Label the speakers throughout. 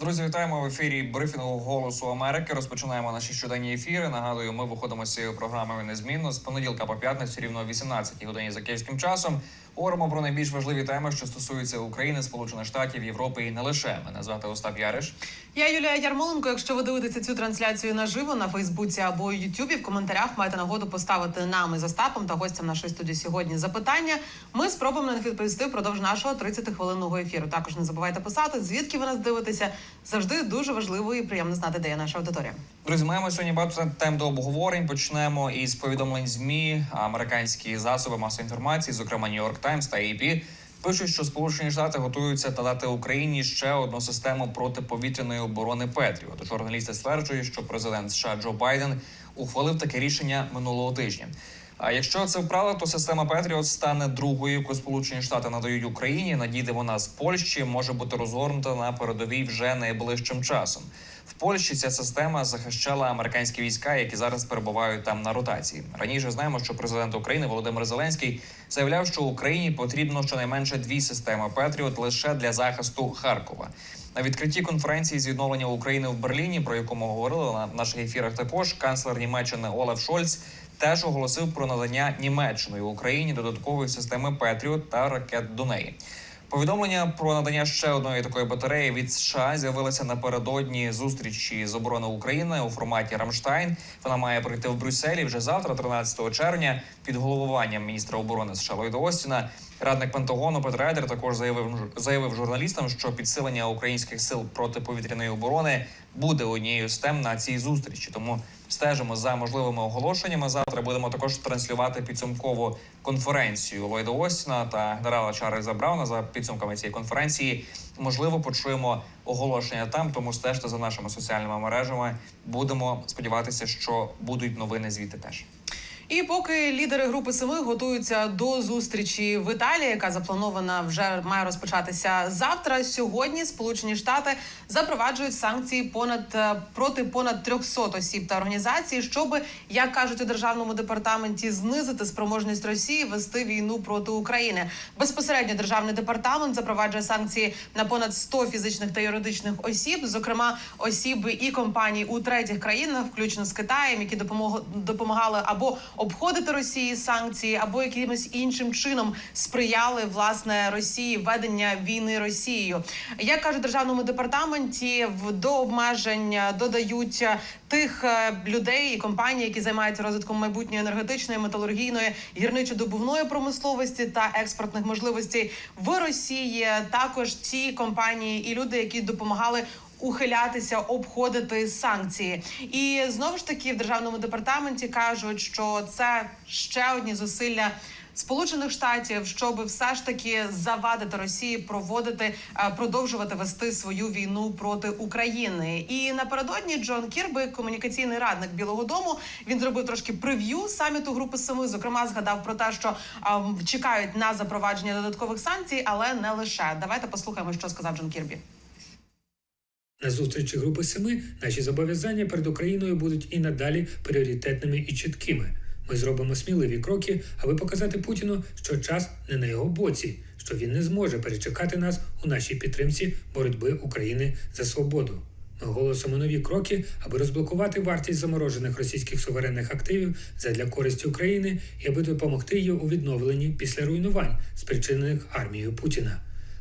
Speaker 1: Друзі, вітаємо в ефірі брифінгу Голосу Америки. Розпочинаємо наші щоденні ефіри. Нагадую, ми виходимо з цією програмою незмінно з понеділка по п'ятницю, рівно о 18 годині за київським часом. Говоримо про найбільш важливі теми, що стосуються України, Сполучених Штатів, Європи і не лише. Мене звати Остап Яриш.
Speaker 2: Я Юлія Ярмоленко. Якщо ви дивитеся цю трансляцію наживо на Фейсбуці або Ютубі, в коментарях маєте нагоду поставити нам із Остапом та гостям нашої студії сьогодні запитання. Ми спробуємо на них відповісти впродовж нашого 30-хвилинного ефіру. Також не забувайте писати, звідки ви нас дивитеся. Завжди дуже важливо і приємно знати, де є наша аудиторія.
Speaker 1: Друзі, маємо сьогодні багато тем до обговорень. Почнемо із повідомлень змі американські засоби масової інформації, зокрема Нью-Йорк Таймс та AP, Пишуть, що Сполучені Штати готуються надати Україні ще одну систему протиповітряної оборони Петріот. Журналісти стверджують, що президент США Джо Байден ухвалив таке рішення минулого тижня. А якщо це вправда, то система Петріот стане другою, яку Сполучені Штати надають Україні. Надійде вона з Польщі, може бути розгорнута на передовій вже найближчим часом. В Польщі ця система захищала американські війська, які зараз перебувають там на ротації. Раніше знаємо, що президент України Володимир Зеленський заявляв, що Україні потрібно щонайменше дві системи Петріот лише для захисту Харкова. На відкритті конференції з відновлення України в Берліні, про яку ми говорили на наших ефірах, також канцлер Німеччини Олаф Шольц теж оголосив про надання Німеччиною Україні додаткової системи Петріот та ракет до неї. Повідомлення про надання ще одної такої батареї від США з'явилося напередодні зустрічі з оборони України у форматі Рамштайн. Вона має пройти в Брюсселі вже завтра, 13 червня, під головуванням міністра оборони США Ллойда Остіна. Радник Пентагону Петр Едер також заявив заявив журналістам, що підсилення українських сил протиповітряної оборони буде однією з тем на цій зустрічі. Тому стежимо за можливими оголошеннями. Завтра будемо також транслювати підсумкову конференцію Ллойда Остіна та генерала Чарльза Брауна за підсумками цієї конференції. Можливо, почуємо оголошення там, тому стежте за нашими соціальними мережами. Будемо сподіватися, що будуть новини звідти теж.
Speaker 2: І поки лідери групи семи готуються до зустрічі в Італії, яка запланована вже має розпочатися завтра. Сьогодні Сполучені Штати запроваджують санкції понад е, проти понад 300 осіб та організацій, щоб як кажуть у державному департаменті, знизити спроможність Росії вести війну проти України. Безпосередньо державний департамент запроваджує санкції на понад 100 фізичних та юридичних осіб, зокрема осіб і компаній у третіх країнах, включно з Китаєм, які допомог допомагали або обходити Росії санкції, або якимось іншим чином сприяли власне Росії ведення війни Росією. Як кажуть державному департаменті, в до обмежень додають тих е, людей і компаній, які займаються розвитком майбутньої енергетичної, металургійної, гірничо-добувної промисловості та експортних можливостей в Росії. Також ті компанії і люди, які допомагали ухилятися, обходити санкції. І знову ж таки в державному департаменті кажуть, що це ще одні зусилля. Сполучених штатів, щоб все ж таки завадити Росії проводити е, продовжувати вести свою війну проти України. І напередодні Джон Кірби, комунікаційний радник Білого Дому, він зробив трошки прев'ю саміту групи семи. Зокрема, згадав про те, що а, чекають на запровадження додаткових санкцій, але не лише. Давайте послухаємо, що сказав Джон Кірбі.
Speaker 3: На зустрічі Групи Семи наші зобов'язання перед Україною будуть і надалі пріоритетними і чіткими. Ми зробимо сміливі кроки, аби показати Путіну, що час не на його боці, що він не зможе перечекати нас у нашій підтримці боротьби України за свободу. Ми оголосимо нові кроки, аби розблокувати вартість заморожених російських суверенних активів задля користі України і аби допомогти їй у відновленні після руйнувань, спричинених армією Путіна.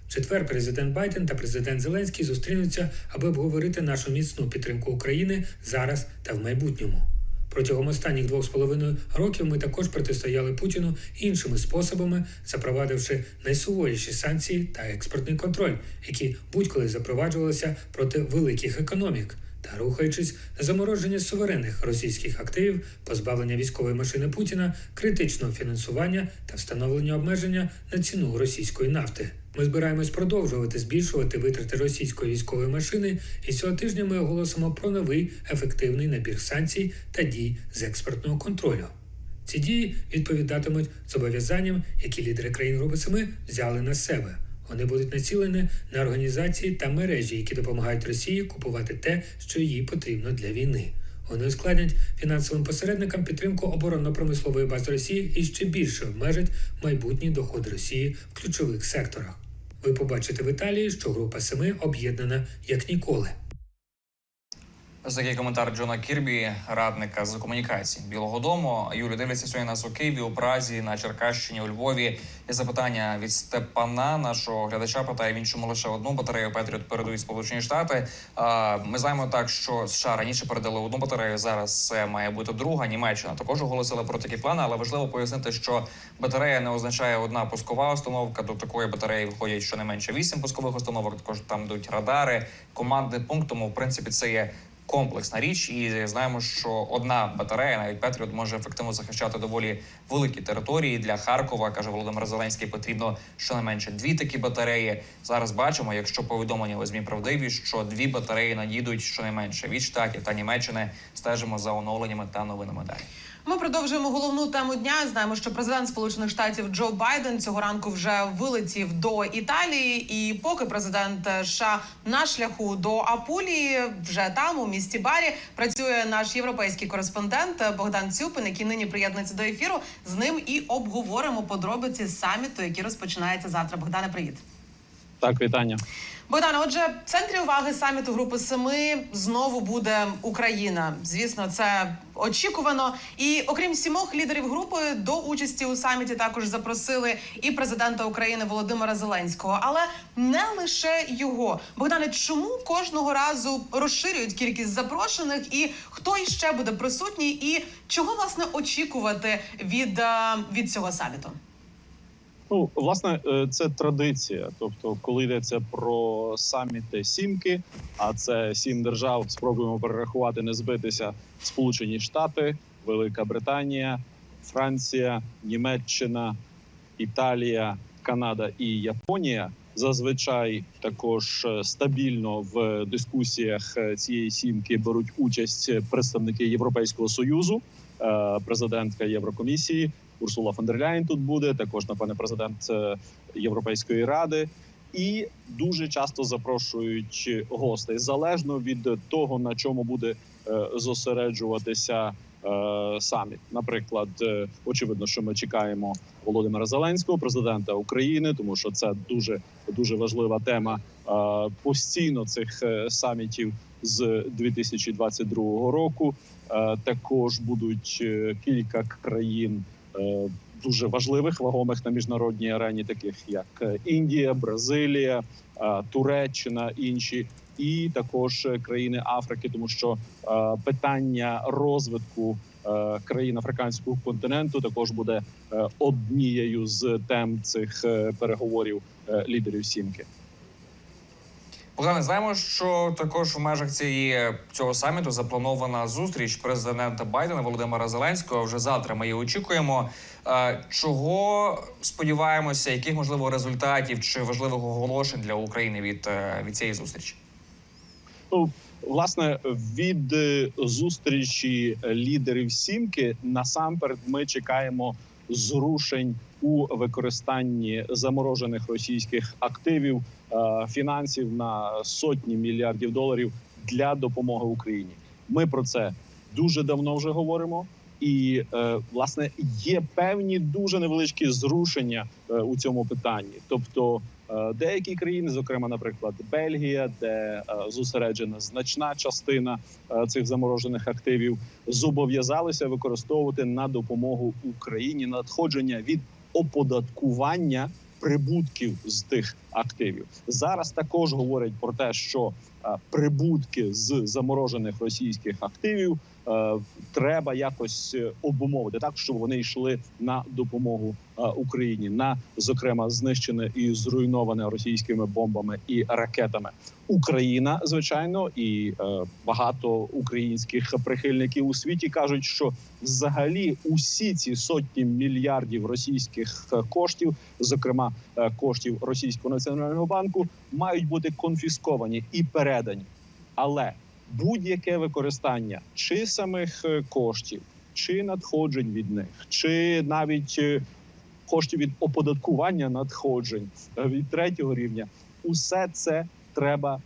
Speaker 3: Четвер президент Байден та президент Зеленський зустрінуться, аби обговорити нашу міцну підтримку України зараз та в майбутньому. Протягом останніх двох з половиною років ми також протистояли Путіну іншими способами, запровадивши найсуворіші санкції та експортний контроль, які будь-коли запроваджувалися проти великих економік, та рухаючись на замороження суверенних російських активів, позбавлення військової машини Путіна, критичного фінансування та встановлення обмеження на ціну російської нафти. Ми збираємось продовжувати збільшувати витрати російської військової машини, і цього тижня ми оголосимо про новий ефективний набір санкцій та дій з експортного контролю. Ці дії відповідатимуть зобов'язанням, які лідери країн Групи Семи взяли на себе. Вони будуть націлені на організації та мережі, які допомагають Росії купувати те, що їй потрібно для війни. Вони ускладнять фінансовим посередникам підтримку оборонно-промислової бази Росії і ще більше обмежать майбутні доходи Росії в ключових секторах. Ви побачите в Італії, що група семи об'єднана як ніколи.
Speaker 1: Ось такий коментар Джона Кірбі, радника з комунікацій Білого Дому. Юлі дивляться сьогодні нас у Києві, у Празі, на Черкащині, у Львові. Є запитання від Степана, нашого глядача. Питає він, чому лише одну батарею Петріот передають Сполучені Штати. Ми знаємо так, що США раніше передали одну батарею. Зараз це має бути друга. Німеччина також оголосила про такі плани, але важливо пояснити, що батарея не означає одна пускова установка. До такої батареї входять щонайменше вісім пускових установок. Також там йдуть радари, командний пункт. Тому в принципі це є комплексна річ, і знаємо, що одна батарея, навіть Петріот, може ефективно захищати доволі великі території для Харкова. каже Володимир Зеленський. Потрібно щонайменше дві такі батареї. Зараз бачимо, якщо повідомлення у змі правдиві, що дві батареї надійдуть щонайменше від штатів та Німеччини. Стежимо за оновленнями та новинами далі.
Speaker 2: Ми продовжуємо головну тему дня. Знаємо, що президент Сполучених Штатів Джо Байден цього ранку вже вилетів до Італії, і поки президент США на шляху до Апулії, вже там у місті Барі працює наш європейський кореспондент Богдан Цюпин, який нині приєднується до ефіру. З ним і обговоримо подробиці саміту, який розпочинається завтра. Богдане, привіт.
Speaker 4: Так, вітання.
Speaker 2: Богдане, отже, в центрі уваги саміту Групи Семи знову буде Україна. Звісно, це очікувано. І окрім сімох лідерів групи, до участі у саміті також запросили і президента України Володимира Зеленського, але не лише його. Богдане, чому кожного разу розширюють кількість запрошених, і хто іще буде присутній, і чого власне очікувати від, е, від цього саміту?
Speaker 4: Ну, власне, е, це традиція. Тобто, коли йдеться про саміти сімки, а це сім держав, спробуємо перерахувати, не збитися. Сполучені Штати, Велика Британія, Франція, Німеччина, Італія, Канада і Японія. Зазвичай також е, стабільно в дискусіях е, цієї сімки беруть участь представники Європейського союзу, президентка Єврокомісії. Урсула фон дер Ляйн тут буде також, напевне, президент е, Європейської ради, і дуже часто запрошують гостей залежно від того, на чому буде е, зосереджуватися е, саміт. Наприклад, очевидно, що ми чекаємо Володимира Зеленського, президента України, тому що це дуже дуже важлива тема постійно цих самітів з 2022 року. Також будуть кілька країн дуже важливих, вагомих на міжнародній арені, таких як е, Індія, Бразилія, е, Туреччина, інші, і також е, країни Африки, тому що е, питання розвитку е, країн африканського континенту також буде е, однією з тем цих е, переговорів е, лідерів сімки.
Speaker 1: Богдане, знаємо, що також в межах цієї цього саміту запланована зустріч президента Байдена Володимира Зеленського. Вже завтра ми її очікуємо. Е, Чого сподіваємося, яких можливо результатів чи важливих оголошень для України від, е, від цієї зустрічі?
Speaker 4: Ну, власне, від е, зустрічі лідерів сімки насамперед ми чекаємо зрушень у використанні заморожених російських активів, е, фінансів на сотні мільярдів доларів для допомоги Україні. Ми про це дуже давно вже говоримо. І е, власне є певні дуже невеличкі зрушення е, у цьому питанні. Тобто деякі країни, зокрема, наприклад, Бельгія, де е, зосереджена значна частина е, цих заморожених активів, зобов'язалися використовувати на допомогу Україні надходження від оподаткування прибутків з тих активів. Зараз також говорять про те, що е, прибутки з заморожених російських активів е, треба якось е, обумовити так, щоб вони йшли на допомогу е, Україні, на зокрема знищене і зруйноване російськими бомбами і ракетами. Україна, звичайно, і е, багато українських прихильників у світі кажуть, що взагалі усі ці сотні мільярдів російських е, коштів, зокрема е, коштів Російського національного банку, мають бути конфісковані і передані. Але будь-яке використання чи самих е, коштів, чи надходжень від них, чи навіть е, коштів від оподаткування надходжень е, від третього рівня, усе це треба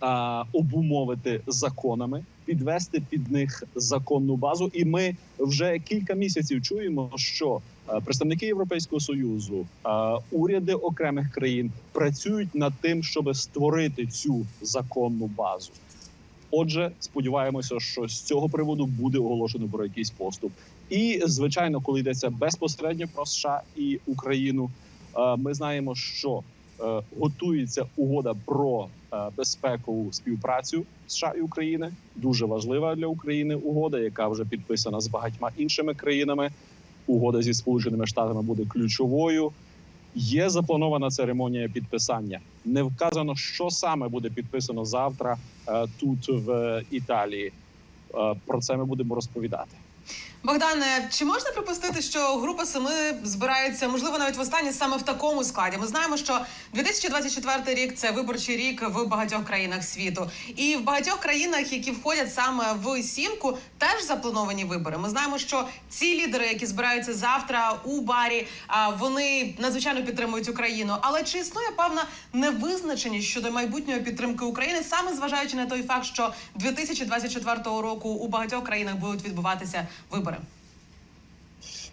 Speaker 4: а, обумовити законами, підвести під них законну базу. І ми вже кілька місяців чуємо, що представники Європейського союзу, уряди окремих країн працюють над тим, щоб створити цю законну базу. Отже, сподіваємося, що з цього приводу буде оголошено про якийсь поступ. І звичайно, коли йдеться безпосередньо про США і Україну, е, ми знаємо, що е, готується угода про е, безпекову співпрацю США і України. Дуже важлива для України угода, яка вже підписана з багатьма іншими країнами. Угода зі сполученими штатами буде ключовою. Є запланована церемонія підписання. Не вказано, що саме буде підписано завтра е, тут в Італії. Е, Про це ми будемо розповідати.
Speaker 2: Богдане, чи можна припустити, що група семи збирається, можливо, навіть в востаннє саме в такому складі? Ми знаємо, що 2024 рік це виборчий рік в багатьох країнах світу, і в багатьох країнах, які входять саме в сімку, теж заплановані вибори. Ми знаємо, що ці лідери, які збираються завтра у барі, вони надзвичайно підтримують Україну. Але чи існує певна невизначеність щодо майбутньої підтримки України, саме зважаючи на той факт, що 2024 року у багатьох країнах будуть відбуватися вибори?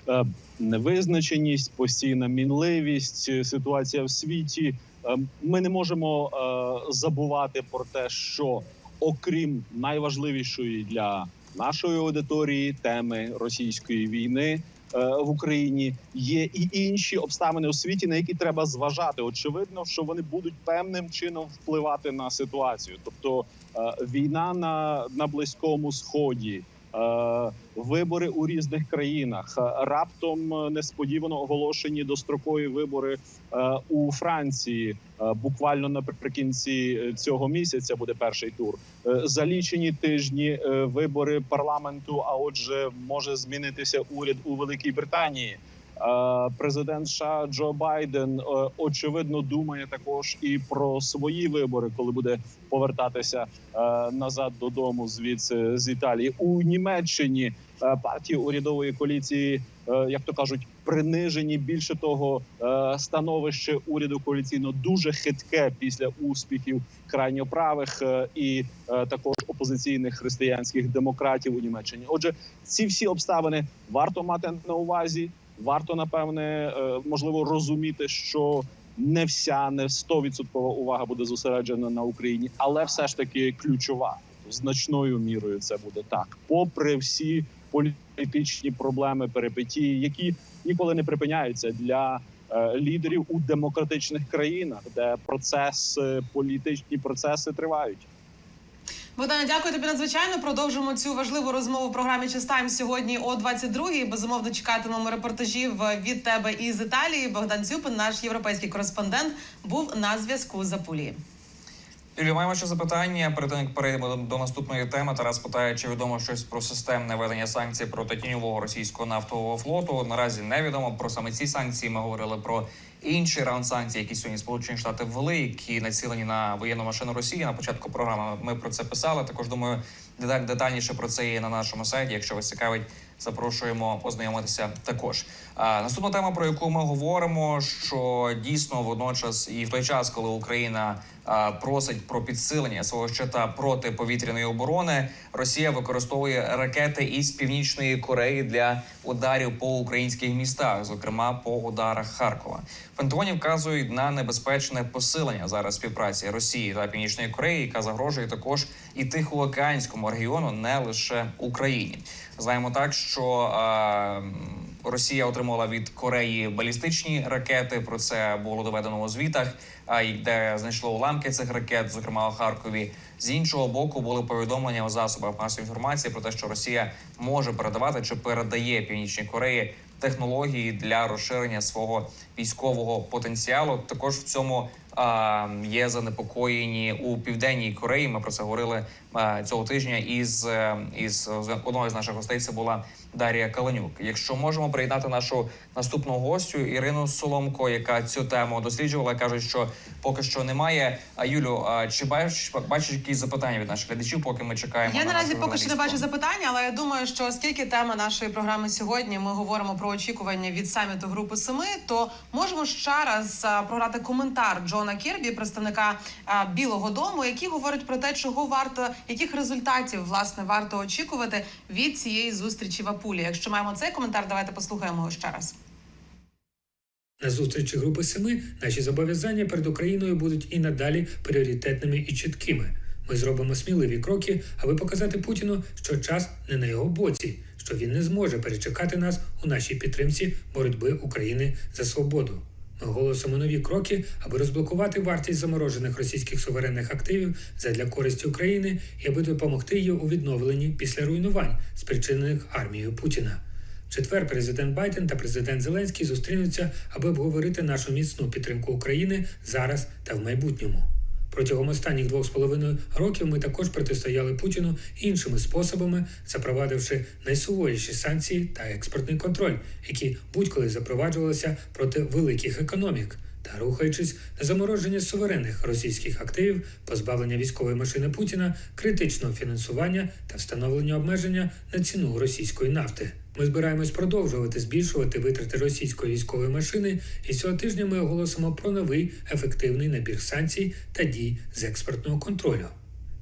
Speaker 4: Е, невизначеність, постійна мінливість, е, ситуація в світі. Е, Ми не можемо забувати про те, що окрім найважливішої для нашої аудиторії теми російської війни в Україні, є і інші обставини у світі, на які треба зважати. Очевидно, що вони будуть певним чином впливати на ситуацію, тобто війна на, на близькому сході. Е, Вибори у різних країнах Е, раптом е, несподівано оголошені дострокові вибори у Франції. Буквально наприкінці цього місяця буде перший тур. За лічені тижні вибори парламенту. А отже, може змінитися уряд у Великій Британії. Е, Президент США Джо Байден е, очевидно думає також і про свої вибори, коли буде повертатися е, назад додому звідси з Італії у Німеччині. Партії урядової коаліції, як то кажуть, принижені. Більше того, становище уряду коаліційно дуже хитке після успіхів крайньоправих і також опозиційних християнських демократів у Німеччині. Отже, ці всі обставини варто мати на увазі. Варто напевне е, можливо розуміти, що не вся, не 100% увага буде зосереджена на Україні, але все ж таки ключова значною мірою це буде так, попри всі політичні проблеми, перипетії, які ніколи не припиняються для е, лідерів у демократичних країнах, де процеси, політичні процеси тривають.
Speaker 2: Богдане, дякую тобі надзвичайно. Продовжимо цю важливу розмову в програмі Частайм сьогодні о 22-й. Безумовно, чекатимемо репортажів від тебе із Італії. Богдан Цюпин, наш європейський кореспондент, був на зв'язку з Апулії.
Speaker 1: Юлію, маємо ще запитання. Перед тим як перейдемо до наступної теми. Тарас питає, чи відомо щось про системне ведення санкцій проти тіньового російського нафтового флоту. Наразі невідомо про саме ці санкції. Ми говорили про інший раунд санкцій, які сьогодні Сполучені Штати ввели, які націлені на воєнну машину Росії. На початку програми ми про це писали. Також думаю, деталь детальніше про це є на нашому сайті. Якщо вас цікавить, запрошуємо ознайомитися також. Наступна тема, про яку ми говоримо, що дійсно водночас і в той час, коли Україна просить про підсилення свого щита протиповітряної оборони, Росія використовує ракети із північної Кореї для ударів по українських містах, зокрема по ударах Харкова. Пентагоні вказують на небезпечне посилення зараз співпраці Росії та Північної Кореї, яка загрожує також і Тихоокеанському регіону, не лише Україні. Знаємо так, що Росія отримала від Кореї балістичні ракети. Про це було доведено у звітах, а де знайшло уламки цих ракет, зокрема у Харкові. З іншого боку, були повідомлення у засобах масової інформації про те, що Росія може передавати чи передає Північній Кореї технології для розширення свого військового потенціалу. Також в цьому є занепокоєні у південній Кореї. Ми про це говорили цього тижня. Із е, із одного з наших гостей це була Дар'я Каленюк. Якщо можемо приєднати нашу наступну гостю Ірину Соломко, яка цю тему досліджувала, кажуть, що поки що немає. А Юлю, чи бачиш бачиш якісь запитання від наших глядачів, поки ми чекаємо?
Speaker 2: Я
Speaker 1: на
Speaker 2: наразі поки що не бачу запитання, але я думаю, що оскільки тема нашої програми сьогодні ми говоримо про очікування від саміту Групи Семи, то можемо ще раз програти коментар Джона Джона Кірбі, представника а, Білого Дому, які говорять про те, чого варто, яких результатів власне варто очікувати від цієї зустрічі в Апулі. Якщо маємо цей коментар, давайте послухаємо його ще раз.
Speaker 3: На зустрічі Групи Семи наші зобов'язання перед Україною будуть і надалі пріоритетними і чіткими. Ми зробимо сміливі кроки, аби показати Путіну, що час не на його боці, що він не зможе перечекати нас у нашій підтримці боротьби України за свободу. Ми оголосимо нові кроки, аби розблокувати вартість заморожених російських суверенних активів задля користі України і аби допомогти їй у відновленні після руйнувань, спричинених армією Путіна. Четвер президент Байден та президент Зеленський зустрінуться, аби обговорити нашу міцну підтримку України зараз та в майбутньому. Протягом останніх двох з половиною років ми також протистояли Путіну іншими способами, запровадивши найсуворіші санкції та експортний контроль, які будь-коли запроваджувалися проти великих економік, та рухаючись на замороження суверенних російських активів, позбавлення військової машини Путіна, критичного фінансування та встановлення обмеження на ціну російської нафти. Ми збираємось продовжувати збільшувати витрати російської військової машини, і цього тижня ми оголосимо про новий ефективний набір санкцій та дій з експортного контролю.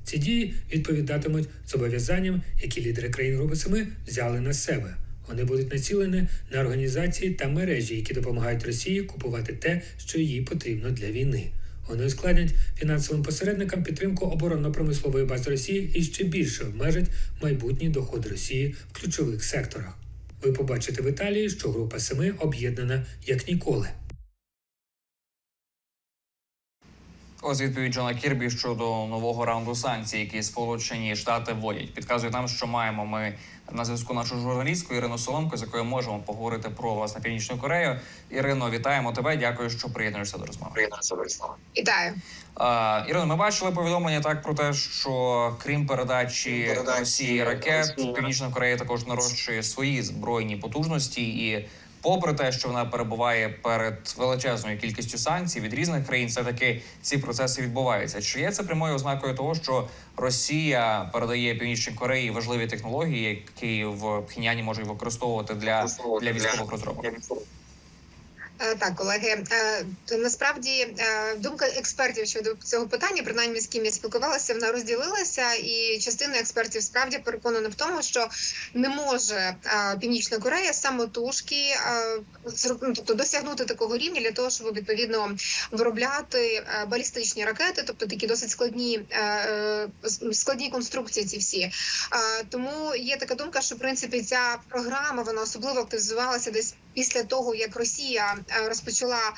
Speaker 3: Ці дії відповідатимуть зобов'язанням, які лідери країн Групи Семи взяли на себе. Вони будуть націлені на організації та мережі, які допомагають Росії купувати те, що їй потрібно для війни. Вони ускладнять фінансовим посередникам підтримку оборонно-промислової бази Росії і ще більше обмежать майбутні доходи Росії в ключових секторах. Ви побачите в Італії, що група семи об'єднана як ніколи.
Speaker 1: Ось відповідь Джона Кірбі щодо нового раунду санкцій, які Сполучені Штати вводять. Підказує нам, що маємо ми на зв'язку нашу журналістку Ірину Соломко, з якою можемо поговорити про власне північну Корею. Ірино, вітаємо тебе. Дякую, що приєднуєшся до розмови.
Speaker 5: Вітаю.
Speaker 1: А, Ірино, ми бачили повідомлення так про те, що крім передачі
Speaker 5: Передачі
Speaker 1: Росії ракет, Північна Корея також нарощує свої збройні потужності і. Попри те, що вона перебуває перед величезною кількістю санкцій від різних країн, все таки ці процеси відбуваються. Чи є це прямою ознакою того, що Росія передає Північній Кореї важливі технології, які в Пхеняні можуть використовувати для, для військових розробок?
Speaker 5: Е, Так, колеги, е, насправді е, думка експертів щодо цього питання, принаймні з ким я спілкувалася, вона розділилася, і частина експертів справді переконана в тому, що не може Північна Корея самотужки ну, тобто досягнути такого рівня для того, щоб відповідно виробляти балістичні ракети, тобто такі досить складні складні конструкції. Ці всі тому є така думка, що в принципі ця програма вона особливо активізувалася десь після того, як Росія е, розпочала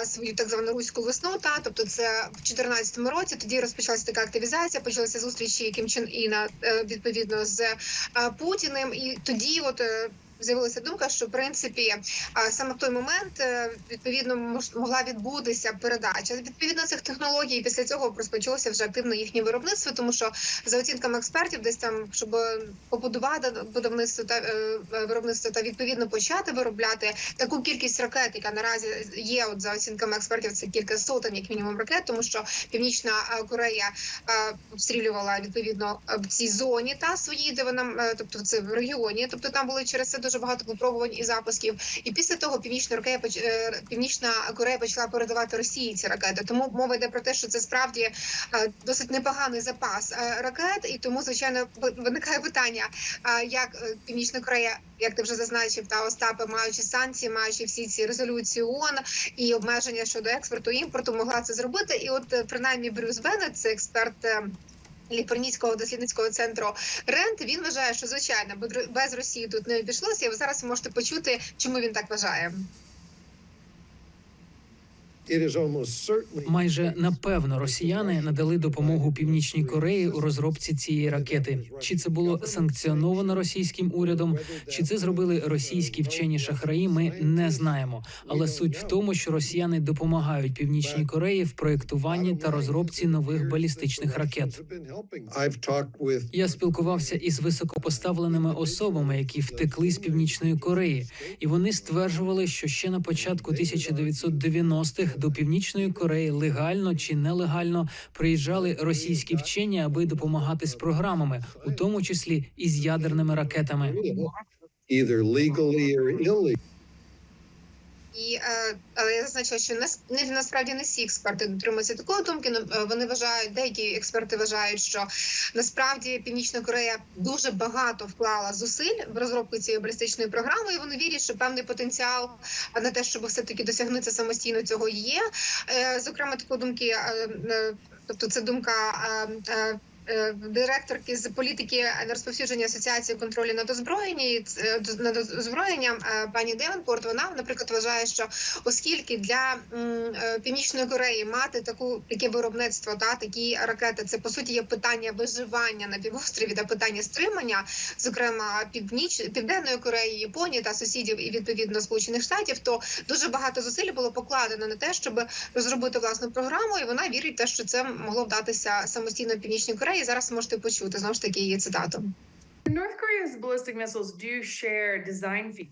Speaker 5: е, свою так звану руську весну. Та тобто, це в 2014 році. Тоді розпочалася така активізація. Почалися зустрічі Кім Чен Іна е, відповідно з Путіним, і тоді, от. Е, З'явилася думка, що в принципі а, саме в той момент е, відповідно могла відбутися передача відповідно цих технологій. Після цього розпочалося вже активно їхнє виробництво, тому що за оцінками експертів, десь там, щоб побудувати будівництво та е, виробництво та відповідно почати виробляти таку кількість ракет, яка наразі є. От за оцінками експертів, це кілька сотень, як мінімум, ракет, тому що Північна е, Корея е, обстрілювала відповідно е, в цій зоні та свої, де вона е, тобто це в регіоні. Тобто там були через це дуже багато випробувань і запусків. І після того Північна Корея е, Північна Корея почала передавати Росії ці ракети. Тому мова йде про те, що це справді е, досить непоганий запас е, ракет, і тому звичайно виникає питання: як Північна Корея, як ти вже зазначив, та Остапе, маючи санкції, маючи всі ці резолюції ООН і обмеження щодо експорту імпорту, могла це зробити. І от принаймні Брюс Беннет, це експерт. Ліперніцького дослідницького центру Рент він вважає, що звичайно без Росії тут не обійшлося. І ви зараз можете почути, чому він так вважає.
Speaker 6: Майже напевно росіяни надали допомогу північній Кореї у розробці цієї ракети. Чи це було санкціоновано російським урядом, чи це зробили російські вчені шахраї? Ми не знаємо. Але суть в тому, що росіяни допомагають північній Кореї в проєктуванні та розробці нових балістичних ракет. Я спілкувався із високопоставленими особами, які втекли з північної Кореї, і вони стверджували, що ще на початку 1990-х до північної Кореї легально чи нелегально приїжджали російські вчені, аби допомагати з програмами, у тому числі і з ядерними ракетами.
Speaker 5: І е, але я зазначила, що нас не насправді не всі експерти дотримуються такої думки. Ну, е, Вони вважають, деякі експерти вважають, що насправді Північна Корея дуже багато вклала зусиль в розробку цієї балістичної програми. і Вони вірять, що певний потенціал на те, щоб все таки досягнути самостійно цього є. Е, Зокрема, такої думки, тобто це думка. Е, е, е, Директорки з політики нерозповсюдження асоціації контролю над озброєння е, над озброєнням е, пані Девенпорт. Вона, наприклад, вважає, що оскільки для е, північної Кореї мати таку таке виробництво та такі ракети, це по суті є питання виживання на півострові та питання стримання, зокрема північ південної Кореї, Японії та сусідів і відповідно Сполучених Штатів, то дуже багато зусиль було покладено на те, щоб розробити власну програму, і вона вірить те, що це могло вдатися самостійно північній Кореї. Зараз можете почути знову ж таки її цитату.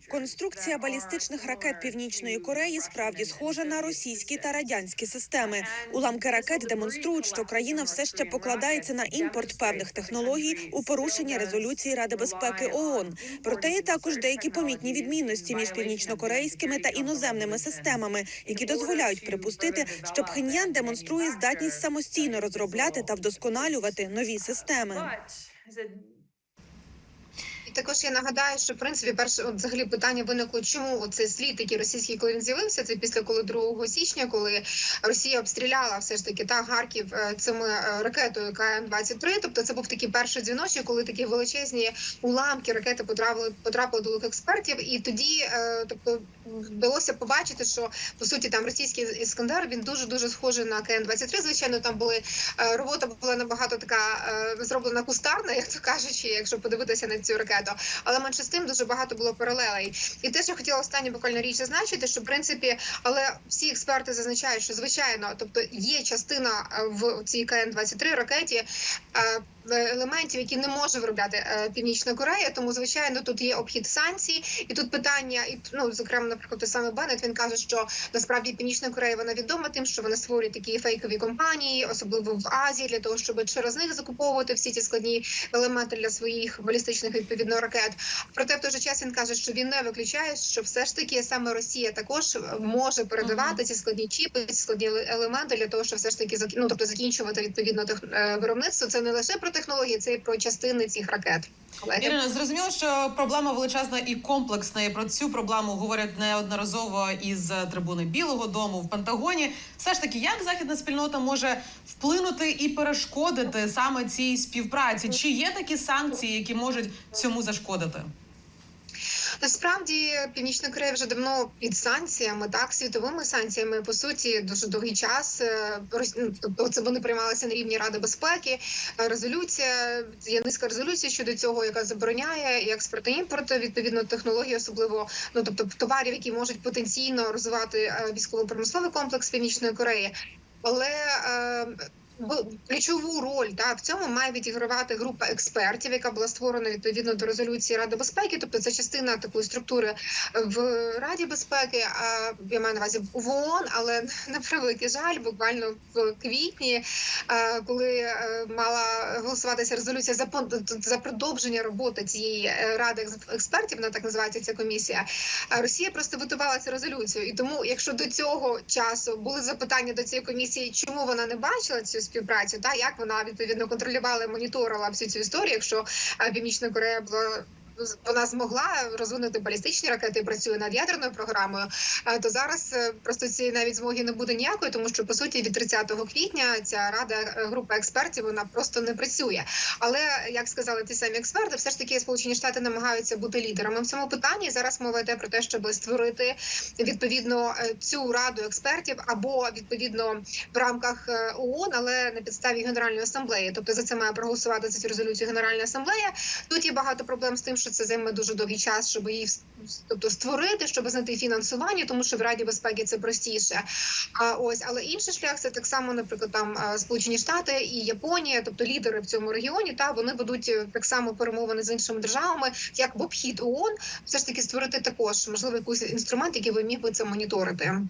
Speaker 7: Конструкція балістичних ракет Північної Кореї справді схожа на російські та радянські системи. Уламки ракет демонструють, що країна все ще покладається на імпорт певних технологій у порушення резолюції Ради безпеки ООН. Проте є також деякі помітні відмінності між північнокорейськими та іноземними системами, які дозволяють припустити, що Пхеньян демонструє здатність самостійно розробляти та вдосконалювати нові системи.
Speaker 5: І також я нагадаю, що в принципі перше от, взагалі питання виникло, чому цей слід, який російський, коли він з'явився, це після коли 2 січня, коли Росія обстріляла все ж таки та Харків е, цими е, ракетою КМ-23. Тобто це був такий перший дзвіночок, коли такі величезні уламки ракети потрапили потрапили до рук експертів, і тоді, е, тобто, вдалося побачити, що по суті там російський іскандер він дуже дуже схожий на КН-23. Звичайно, там були робота була набагато така зроблена кустарна, як то кажучи, якщо подивитися на цю ракету. Але менше з тим дуже багато було паралелей. І те, що хотіла останню буквально річ зазначити, що в принципі, але всі експерти зазначають, що звичайно, тобто є частина е, в цій КН-23 ракеті. Е, Елементів, які не може виробляти е, Північна Корея, тому звичайно тут є обхід санкцій, і тут питання, і ну зокрема, наприклад, той самий Беннет, він каже, що насправді Північна Корея вона відома тим, що вона створює такі фейкові компанії, особливо в Азії, для того, щоб через них закуповувати всі ці складні елементи для своїх балістичних відповідно ракет. Проте в той же час він каже, що він не виключає, що все ж таки саме Росія також може передавати ці складні чіпи, ці складні елементи для того, щоб все ж таки ну, тобто закінчувати відповідно е, виробництво. Це не лише про технології, це і про частини цих ракет.
Speaker 2: Ірина, зрозуміло, що проблема величезна і комплексна. І про цю проблему говорять неодноразово із трибуни Білого Дому в Пентагоні. Все ж таки, як західна спільнота може вплинути і перешкодити саме цій співпраці? Чи є такі санкції, які можуть цьому зашкодити?
Speaker 5: Насправді Північна Корея вже давно під санкціями, так світовими санкціями по суті дуже довгий час. е, ну, Тобто це вони приймалися на рівні Ради безпеки. Е, Резолюція є низка резолюцій щодо цього, яка забороняє експорт і імпорт відповідно технології, особливо ну тобто товарів, які можуть потенційно розвивати е, військово-промисловий комплекс Північної Кореї. Але е, ключову роль та в цьому має відігравати група експертів, яка була створена відповідно до резолюції Ради безпеки. Тобто це частина такої структури в Раді безпеки. А я маю на увазі в ООН, але на превеликий жаль, буквально в квітні, е, коли е, мала голосуватися резолюція за за продовження роботи цієї е, ради експертів, вона так називається ця комісія. Росія просто витувала цю резолюцію. І тому, якщо до цього часу були запитання до цієї комісії, чому вона не бачила цю співпрацю, та як вона відповідно контролювала, і моніторила всю цю історію, якщо е, Північна Корея була. Вона змогла розвинути балістичні ракети працює над ядерною програмою. То зараз е, просто цієї навіть змоги не буде ніякої, тому що по суті від 30 квітня ця рада е, група експертів вона просто не працює. Але як сказали ті самі експерти, все ж таки Сполучені Штати намагаються бути лідерами в цьому питанні. Зараз мова йде про те, щоб створити відповідно е, цю раду експертів або відповідно в рамках ООН, але на підставі Генеральної асамблеї. Тобто за це має проголосувати за цю резолюцію Генеральна асамблея. Тут є багато проблем з тим, що це займе дуже довгий час, щоб її тобто створити, щоб знайти фінансування, тому що в Раді безпеки це простіше. А ось, але інший шлях це так само, наприклад, там Сполучені Штати і Японія, тобто лідери в цьому регіоні, та вони ведуть е, так само перемовини з іншими державами, як в обхід ООН, все ж таки створити також можливо якийсь інструмент, який би міг би це моніторити.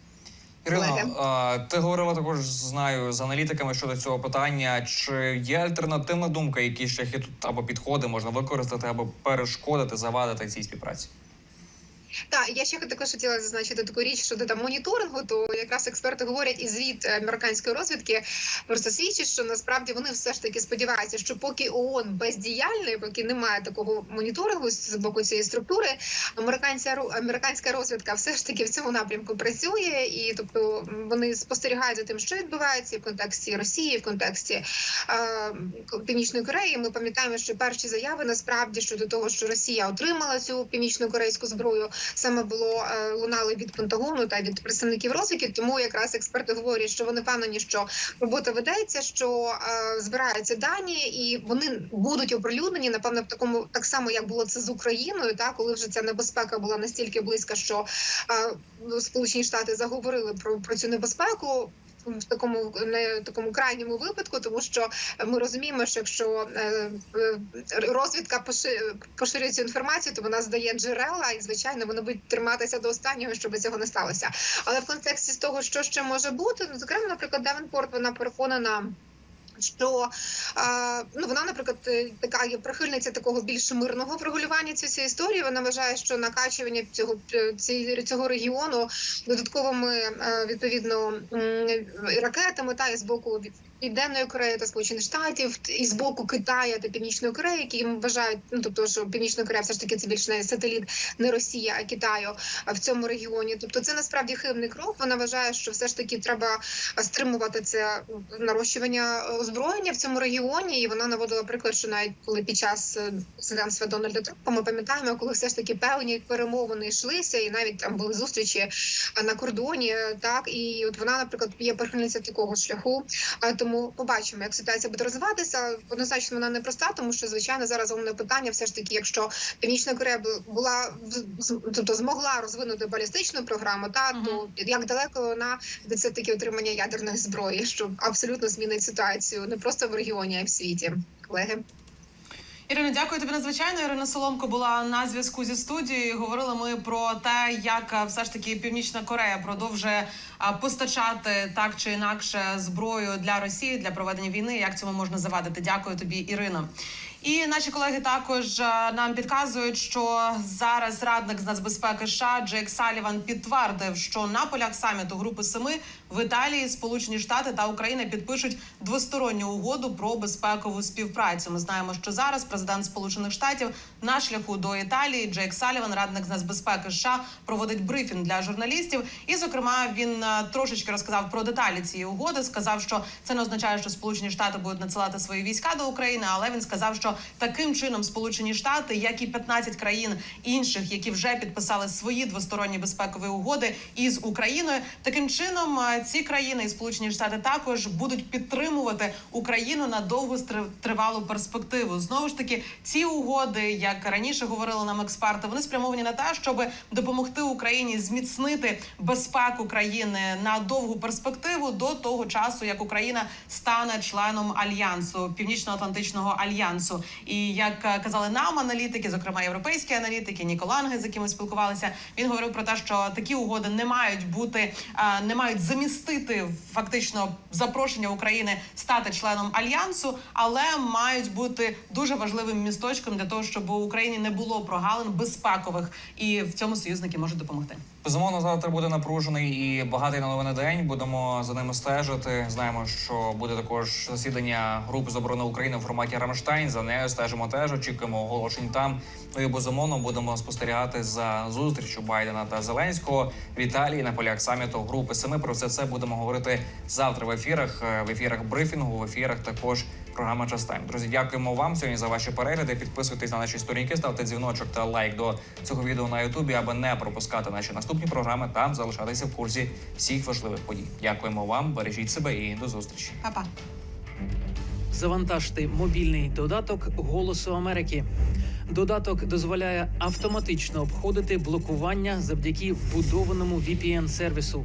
Speaker 5: Колеги.
Speaker 1: Ірино, ти говорила також знаю з аналітиками щодо цього питання. Чи є альтернативна думка, які шляхи тут або підходи можна використати, або перешкодити, завадити цій співпраці?
Speaker 5: Так, я ще також хотіла зазначити таку річ щодо там моніторингу. То якраз експерти говорять, і звіт американської розвідки просто свідчить, що насправді вони все ж таки сподіваються, що поки ООН бездіяльний, поки немає такого моніторингу з боку цієї структури, американська американська розвідка все ж таки в цьому напрямку працює, і тобто вони спостерігають за тим, що відбувається в контексті Росії, в контексті е, Північної Кореї. Ми пам'ятаємо, що перші заяви насправді щодо того, що Росія отримала цю північно-корейську зброю, саме було е, лунали від Пентагону та від представників розвідки. Тому якраз експерти говорять, що вони впевнені, що робота ведеться, що е, збираються дані, і вони будуть оприлюднені. Напевно, в такому так само, як було це з Україною, та коли вже ця небезпека була настільки близька, що е, Сполучені Штати заговорили про, про цю небезпеку. В такому не такому крайньому випадку, тому що ми розуміємо, що якщо е, е, розвідка поши- поширює цю інформацію, то вона здає джерела, і звичайно вони будуть триматися до останнього, щоб цього не сталося. Але в контексті з того, що ще може бути, ну зокрема, наприклад, Девенпорт, вона переконана. Що ну вона, наприклад, е, така є прихильниця такого більш мирного врегулювання цієї історії. Вона вважає, що накачування цього е, цього регіону додатковими е, відповідно ракетами та і з боку Південної Кореї та Сполучених Штатів, і з боку Китаю та Північної Кореї, які вважають, ну тобто, що Північна Корея все ж таки це більш не сателіт не Росія, а Китаю в цьому регіоні. Тобто, це насправді хибний крок. Вона вважає, що все ж таки треба стримувати це нарощування озброєння в цьому регіоні. І вона наводила приклад, що навіть коли під час е, президентства Дональда Трампа ми пам'ятаємо, коли все ж таки певні перемовини йшлися, і навіть там були зустрічі на кордоні. Так і от вона, наприклад, є прихильниця такого шляху. А тому побачимо, як ситуація буде розвиватися. Однозначно вона непроста, тому що звичайно зараз головне питання, все ж таки, якщо Північна Корея була тобто змогла розвинути балістичну програму, та то як далеко вона від все таки отримання ядерної зброї, що абсолютно змінить ситуацію не просто в регіоні, а й в світі, колеги.
Speaker 2: Ірино, дякую тобі надзвичайно. Ірина Соломко була на зв'язку зі студією. Говорили ми про те, як все ж таки Північна Корея продовжує постачати так чи інакше зброю для Росії для проведення війни. Як цьому можна завадити? Дякую тобі, Ірино. І наші колеги також нам підказують, що зараз радник з нацбезпеки США Джейк Саліван підтвердив, що на полях саміту Групи Семи в Італії Сполучені Штати та Україна підпишуть двосторонню угоду про безпекову співпрацю. Ми знаємо, що зараз президент Сполучених Штатів на шляху до Італії Джейк Саліван, радник з нацбезпеки США, проводить брифінг для журналістів. І, зокрема, він е, трошечки розказав про деталі цієї угоди. Сказав, що це не означає, що Сполучені Штати будуть надсилати свої війська до України, але він сказав, що таким чином Сполучені Штати, як і 15 країн інших, які вже підписали свої двосторонні безпекові угоди із Україною, таким чином е, ці країни і Сполучені Штати також будуть підтримувати Україну на довгу тривалу перспективу. Знову ж таки, ці угоди, як раніше говорили нам експерти, вони спрямовані на те, щоб допомогти Україні зміцнити безпеку країни на довгу перспективу до того часу, як Україна стане членом альянсу Північно-Атлантичного альянсу. І як казали нам аналітики, зокрема європейські аналітики, Ніколанги, з якими спілкувалися, він говорив про те, що такі угоди не мають бути, е, не мають замістити фактично запрошення України стати членом альянсу, але мають бути дуже важливим місточком для того, щоб у Україні не було прогалин безпекових, і в цьому союзники можуть допомогти.
Speaker 1: Безумовно, завтра буде напружений і багатий на новини день. Будемо за ними стежити. Знаємо, що буде також засідання групи з оборони України в форматі Рамштайн. За нею стежимо теж. Очікуємо оголошень там. Ну і безумовно будемо спостерігати за зустрічю Байдена та Зеленського в Італії на полях саміту групи Семи. Про все це будемо говорити завтра в ефірах, е, в ефірах брифінгу, в ефірах також програма «Час Тайм». Друзі, дякуємо вам сьогодні за ваші перегляди. Підписуйтесь на наші сторінки, ставте дзвіночок та лайк до цього відео на Ютубі, аби не пропускати наші наступні програми та залишатися в курсі всіх важливих подій. Дякуємо вам, бережіть себе і до зустрічі.
Speaker 2: Па-па.
Speaker 6: Завантажте мобільний додаток Голосу Америки. Додаток дозволяє автоматично обходити блокування завдяки вбудованому VPN-сервісу.